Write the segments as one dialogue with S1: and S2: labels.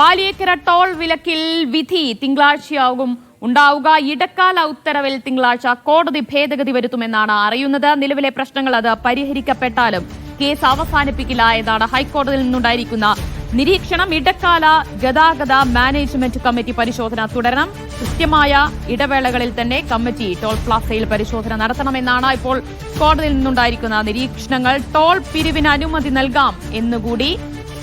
S1: Paliyekkara toll വിലക്കിൽ വിധി തിങ്കളാഴ്ചയാകും. ഉണ്ടാവുക ഇടക്കാല ഉത്തരവിൽ തിങ്കളാഴ്ച കോടതി ഭേദഗതി വരുത്തുമെന്നാണ് അറിയുന്നത്. നിലവിലെ പ്രശ്നങ്ങൾ അത് പരിഹരിക്കപ്പെട്ടാലും കേസ് അവസാനിപ്പിക്കില്ല എന്നാണ് ഹൈക്കോടതിയിൽ നിന്നുണ്ടായിരിക്കുന്ന നിരീക്ഷണം. ഇടക്കാല ഗതാഗത മാനേജ്മെന്റ് കമ്മിറ്റി പരിശോധന തുടരണം. കൃത്യമായ ഇടവേളകളിൽ തന്നെ കമ്മിറ്റി ടോൾ പ്ലാസയിൽ പരിശോധന നടത്തണമെന്നാണ് ഇപ്പോൾ കോടതിയിൽ നിന്നുണ്ടായിരിക്കുന്ന നിരീക്ഷണങ്ങൾ. ടോൾ പിരിവിന് അനുമതി നൽകാം എന്നുകൂടി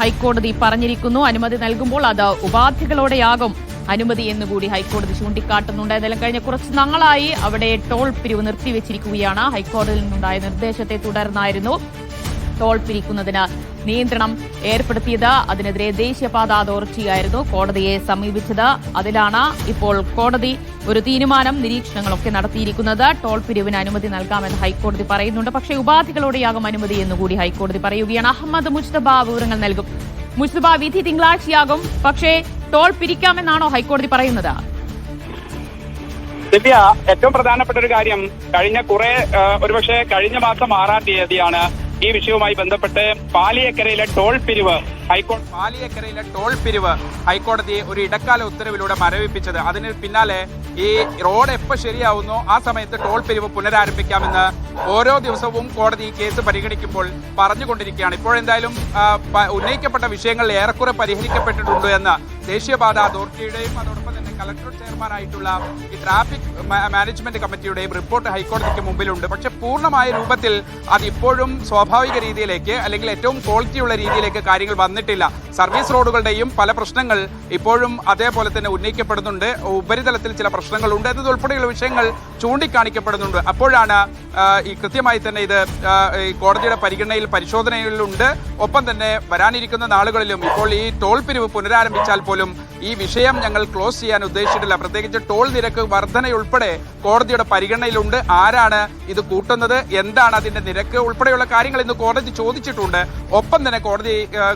S1: ഹൈക്കോടതി പറഞ്ഞിരിക്കുന്നു. അനുമതി നൽകുമ്പോൾ അത് ഉപാധികളോടെയാകും. അനുമതി എന്നുകൂടി ഹൈക്കോടതി ചൂണ്ടിക്കാട്ടുന്നുണ്ട്. ഏതായാലും കഴിഞ്ഞ കുറച്ച് നാളായി അവിടെ ടോൾ പിരിവ് നിർത്തിവെച്ചിരിക്കുകയാണ്. ഹൈക്കോടതിയിൽ നിന്നുണ്ടായ നിർദ്ദേശത്തെ തുടർന്നായിരുന്നു ടോൾ പിരിക്കുന്നതിന് നിയന്ത്രണം ഏർപ്പെടുത്തിയത്. അതിനെതിരെ ദേശീയപാത അതോറിറ്റിയായിരുന്നു കോടതിയെ സമീപിച്ചത്. അതിലാണ് ഇപ്പോൾ കോടതി ഒരു തീരുമാനം നിരീക്ഷണങ്ങളൊക്കെ നടത്തിയിരിക്കുന്നത്. ടോൾ പിരിവിന് അനുമതി നൽകാമെന്ന് ഹൈക്കോടതി പറയുന്നുണ്ട്. പക്ഷേ ഉപാധികളോടെയാകും അനുമതി എന്നുകൂടി ഹൈക്കോടതി പറയുകയാണ്. അഹമ്മദ് മുസ്തബ വിവരങ്ങൾ നൽകും. മുസ്തബ വിധി തിങ്കളാഴ്ചയാകും. പക്ഷേ ടോൾ പിരിക്കാമെന്നാണോ ഹൈക്കോടതി പറയുന്നത്?
S2: ദിവ്യ ഏറ്റവും പ്രധാനപ്പെട്ട ഒരു കാര്യം കഴിഞ്ഞ കുറെ ഒരുപക്ഷെ കഴിഞ്ഞ മാസം ആറാം തീയതിയാണ് ഈ വിഷയവുമായി ബന്ധപ്പെട്ട് പാലിയക്കരയിലെ ടോൾ പിരിവ് ഹൈക്കോടതി പാലിയക്കരയിലെ ടോൾ പിരിവ് ഹൈക്കോടതി ഒരു ഇടക്കാല ഉത്തരവിലൂടെ മരവിപ്പിച്ചത്. അതിന് പിന്നാലെ ഈ റോഡ് എപ്പോൾ ശരിയാവുന്നോ ആ സമയത്ത് ടോൾ പിരിവ് പുനരാരംഭിക്കാമെന്ന് ഓരോ ദിവസവും കോടതി ഈ കേസ് പരിഗണിക്കുമ്പോൾ പറഞ്ഞുകൊണ്ടിരിക്കുകയാണ്. ഇപ്പോഴെന്തായാലും ഉന്നയിക്കപ്പെട്ട വിഷയങ്ങൾ ഏറെക്കുറെ പരിഹരിക്കപ്പെട്ടിട്ടുണ്ട് എന്ന് ദേശീയപാത അതോറിറ്റിയുടെയും അതോടൊപ്പം കളക്ടർ ചെയർമാനായിട്ടുള്ള ഈ ട്രാഫിക് മാനേജ്മെന്റ് കമ്മിറ്റിയുടെയും റിപ്പോർട്ട് ഹൈക്കോടതിക്ക് മുമ്പിലുണ്ട്. പക്ഷെ പൂർണമായ രൂപത്തിൽ അത് ഇപ്പോഴും സ്വാഭാവിക രീതിയിലേക്ക് അല്ലെങ്കിൽ ഏറ്റവും ക്വാളിറ്റിയുള്ള രീതിയിലേക്ക് കാര്യങ്ങൾ വന്നിട്ടില്ല. സർവീസ് റോഡുകളുടെയും പല പ്രശ്നങ്ങൾ ഇപ്പോഴും അതേപോലെ തന്നെ ഉന്നയിക്കപ്പെടുന്നുണ്ട്. ഉപരിതലത്തിൽ ചില പ്രശ്നങ്ങളുണ്ട് എന്നതുൾപ്പെടെയുള്ള വിഷയങ്ങൾ ചൂണ്ടിക്കാണിക്കപ്പെടുന്നുണ്ട്. അപ്പോഴാണ് ഈ കൃത്യമായി തന്നെ ഇത് കോടതിയുടെ പരിഗണനയിൽ പരിശോധനയിലുണ്ട്. ഒപ്പം തന്നെ വരാനിരിക്കുന്ന നാളുകളിലും ഇപ്പോൾ ഈ ടോൾ പിരിവ് പുനരാരംഭിച്ചാൽ പോലും ഈ വിഷയം ഞങ്ങൾ ക്ലോസ് ചെയ്യാൻ ഉദ്ദേശിച്ചിട്ടില്ല. പ്രത്യേകിച്ച് ടോൾ നിരക്ക് വർധനയുൾപ്പെടെ കോടതിയുടെ പരിഗണനയിലുണ്ട്. ആരാണ് ഇത് കൂട്ടുന്നത്? എന്താണ് അതിന്റെ നിരക്ക്? ഉൾപ്പെടെയുള്ള കാര്യങ്ങൾ ഇന്ന് കോടതി ചോദിച്ചിട്ടുണ്ട്. ഒപ്പം തന്നെ കോടതി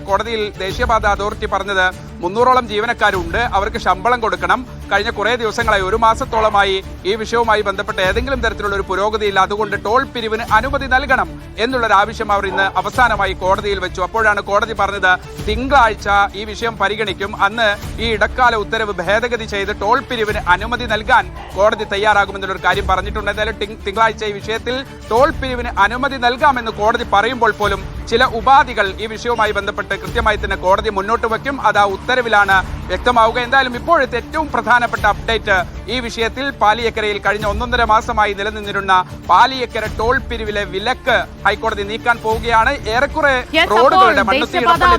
S2: കോടതിയിൽ ദേശീയപാത അതോറിറ്റി പറഞ്ഞത് മുന്നൂറോളം ജീവനക്കാരുണ്ട്. അവർക്ക് ശമ്പളം കൊടുക്കണം. കഴിഞ്ഞ കുറേ ദിവസങ്ങളായി ഒരു മാസത്തോളമായി ഈ വിഷയവുമായി ബന്ധപ്പെട്ട് ഏതെങ്കിലും തരത്തിലുള്ള ഒരു പുരോഗതിയില്ല. അതുകൊണ്ട് ടോൾ പിരിവിന് അനുമതി നൽകണം എന്നുള്ളൊരു ആവശ്യം അവർ ഇന്ന് അവസാനമായി കോടതിയിൽ വെച്ചു. അപ്പോഴാണ് കോടതി പറഞ്ഞത് തിങ്കളാഴ്ച ഈ വിഷയം പരിഗണിക്കും. അന്ന് ഈ ഇടക്കാല ഉത്തരവ് ഭേദഗതി ചെയ്ത് ടോൾ പിരിവിന് അനുമതി നൽകാൻ കോടതി തയ്യാറാകുമെന്നുള്ളൊരു കാര്യം പറഞ്ഞിട്ടുണ്ട്. എന്തായാലും തിങ്- തിങ്കളാഴ്ച ഈ വിഷയത്തിൽ ടോൾ പിരിവിന് അനുമതി നൽകാമെന്ന് കോടതി പറയുമ്പോൾ പോലും ചില ഉപാധികൾ ഈ വിഷയവുമായി ബന്ധപ്പെട്ട് കൃത്യമായി തന്നെ കോടതി മുന്നോട്ട് വയ്ക്കും. അത് ആ ഉത്തരവിലാണ് വ്യക്തമാവുക. എന്തായാലും ഇപ്പോഴത്തെ ഏറ്റവും പ്രധാനപ്പെട്ട അപ്ഡേറ്റ് ഈ വിഷയത്തിൽ പാലിയക്കരയിൽ കഴിഞ്ഞ ഒന്നൊന്നര മാസമായി നിലനിന്നിരുന്ന പാലിയക്കര ടോൾ പിരിവിലെ വിലക്ക് ഹൈക്കോടതി നീക്കാൻ പോവുകയാണ്. ഏറെക്കുറെ റോഡുകളുടെ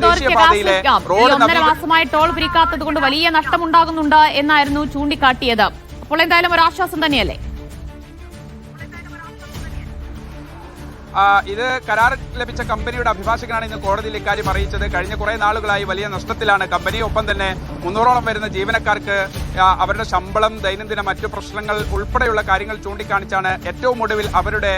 S2: ദേശീയപാതയിലെ റോഡ്
S1: മാസമായി ടോൾ പിരിക്കാത്തത് കൊണ്ട് വലിയ നഷ്ടമുണ്ടാകുന്നുണ്ട് എന്നായിരുന്നു ചൂണ്ടിക്കാട്ടിയത്. അപ്പോൾ എന്തായാലും ഒരു ആശ്വാസം തന്നെയല്ലേ?
S2: ഇത് കരാർ ലഭിച്ച കമ്പനിയുടെ അഭിഭാഷകനാണ് ഇന്ന് കോടതിയിൽ ഇക്കാര്യം അറിയിച്ചത്. കഴിഞ്ഞ കുറെ നാളുകളായി വലിയ നഷ്ടത്തിലാണ്. കമ്പനി ഒപ്പം തന്നെ മുന്നൂറോളം വരുന്ന ജീവനക്കാർക്ക് അവരുടെ ശമ്പളം ദൈനംദിന മറ്റു പ്രശ്നങ്ങൾ ഉൾപ്പെടെയുള്ള കാര്യങ്ങൾ ചൂണ്ടിക്കാണിച്ചാണ് ഏറ്റവും ഒടുവിൽ അവരുടെ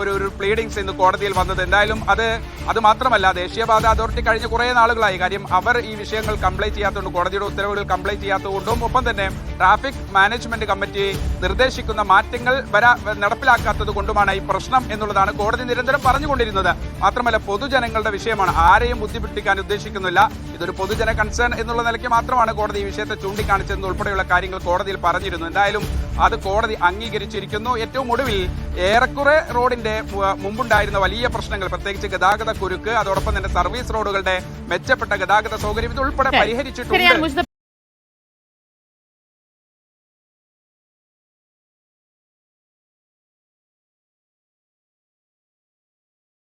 S2: ഒരു ഒരു പ്ലീഡിങ്സ് ഇന്ന് കോടതിയിൽ വന്നത്. എന്തായാലും അത് അത് മാത്രമല്ല ദേശീയപാത അതോറിറ്റി കഴിഞ്ഞ കുറേ നാളുകളായി. കാര്യം അവർ ഈ വിഷയങ്ങൾ കംപ്ലൈന്റ് ചെയ്യാത്തതുകൊണ്ട് കോടതിയുടെ ഉത്തരവുകൾ കംപ്ലൈന്റ് ചെയ്യാത്തതുകൊണ്ടും ഒപ്പം തന്നെ ട്രാഫിക് മാനേജ്മെന്റ് കമ്മിറ്റി നിർദ്ദേശിക്കുന്ന മാറ്റങ്ങൾ വരാ നടപ്പിലാക്കാത്തത് കൊണ്ടുമാണ് ഈ പ്രശ്നം എന്നുള്ളതാണ് കോടതി നിരന്തരം പറഞ്ഞുകൊണ്ടിരുന്നത്. മാത്രമല്ല പൊതുജനങ്ങളുടെ വിഷയമാണ്. ആരെയും ബുദ്ധിമുട്ടിക്കാൻ ഉദ്ദേശിക്കുന്നില്ല. ഇതൊരു പൊതുജന കൺസേൺ എന്നുള്ള നിലയ്ക്ക് മാത്രമാണ് കോടതി ഈ വിഷയത്തെ ചൂണ്ടിക്കാണിച്ചതെന്ന് ഉൾപ്പെടെയുള്ള കാര്യങ്ങൾ കോടതിയിൽ പറഞ്ഞിരുന്നു. എന്തായാലും അത് കോടതി അംഗീകരിച്ചിരിക്കുന്നു. ഏറ്റവും ഒടുവിൽ ഏറെക്കുറെ റോഡിന്റെ മുമ്പുണ്ടായിരുന്ന വലിയ പ്രശ്നങ്ങൾ പ്രത്യേകിച്ച് ഗതാഗത കുരുക്ക് അതോടൊപ്പം തന്നെ സർവീസ് റോഡുകളുടെ മെച്ചപ്പെട്ട ഗതാഗത സൗകര്യം
S1: ഇതുൾപ്പെടെ
S2: പരിഹരിച്ചിട്ടുണ്ട്.